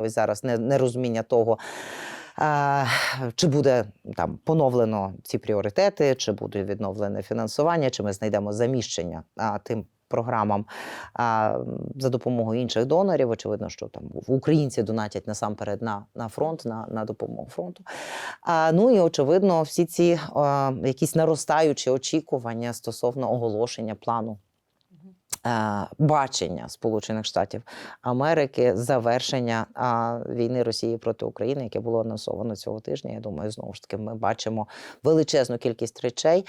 Ось зараз не- нерозуміння того. Чи буде там поновлено ці пріоритети, чи буде відновлене фінансування, чи ми знайдемо заміщення а, тим програмам а, за допомогою інших донорів. Очевидно, що там українці донатять насамперед на, на фронт, на, на допомогу фронту. А, ну і очевидно, всі ці а, якісь наростаючі очікування стосовно оголошення плану. Е, Бачення Сполучених Штатів Америки завершення війни Росії проти України, яке було анонсовано цього тижня. Я думаю, знову ж таки, ми бачимо величезну кількість речей,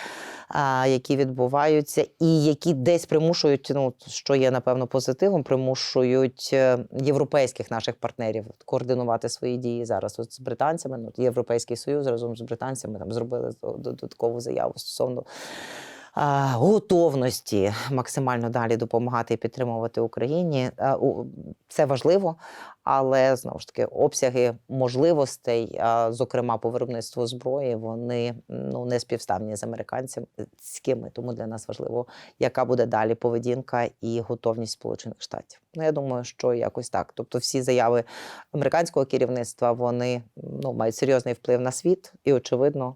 які відбуваються, і які десь примушують, ну що є напевно позитивом, примушують е, європейських наших партнерів координувати свої дії зараз. З британцями, ну Європейський Союз разом з британцями там зробили додаткову заяву стосовно готовності максимально далі допомагати і підтримувати Україні. Це важливо, але знову ж таки обсяги можливостей, зокрема по виробництву зброї, вони ну не співставні з американськими. Тому для нас важливо, яка буде далі поведінка і готовність Сполучених Штатів. Ну я думаю, що якось так. Тобто, всі заяви американського керівництва вони ну мають серйозний вплив на світ і, очевидно,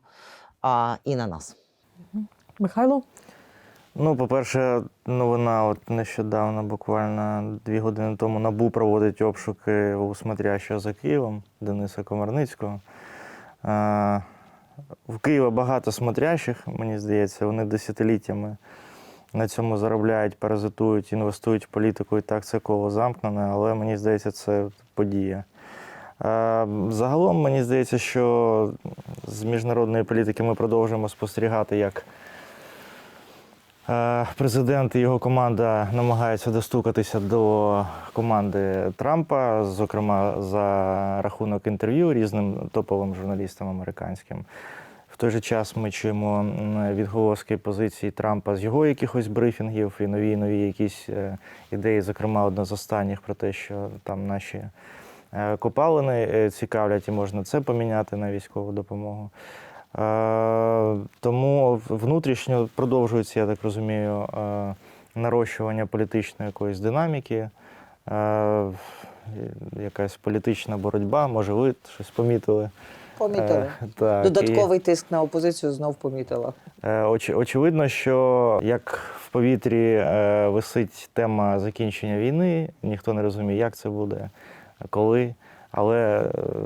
а, і на нас. Михайло? Ну, по-перше, новина от нещодавно, буквально дві години тому, НАБУ проводить обшуки у смотрящого за Києвом Дениса Комарницького. В Києва багато смотрящих, мені здається, вони десятиліттями на цьому заробляють, паразитують, інвестують в політику, і так це коло замкнене, але мені здається, це подія. Загалом мені здається, що з міжнародної політики ми продовжуємо спостерігати, як Президент і його команда намагаються достукатися до команди Трампа, зокрема за рахунок інтерв'ю різним топовим журналістам американським. В той же час ми чуємо відголоски позиції Трампа з його якихось брифінгів і нові нові якісь е, ідеї, зокрема, одна з останніх про те, що там наші е, копалини е, цікавлять, і можна це поміняти на військову допомогу. Е, Тому внутрішньо продовжується, я так розумію, е, нарощування політичної якоїсь динаміки, е, якась політична боротьба. Може, ви щось помітили? Помітили. Так, і- Додатковий тиск на опозицію знов помітила. Оч, очевидно, що як в повітрі висить тема закінчення війни, ніхто не розуміє, як це буде, коли. Але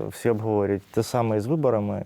всі обговорюють те саме і з виборами.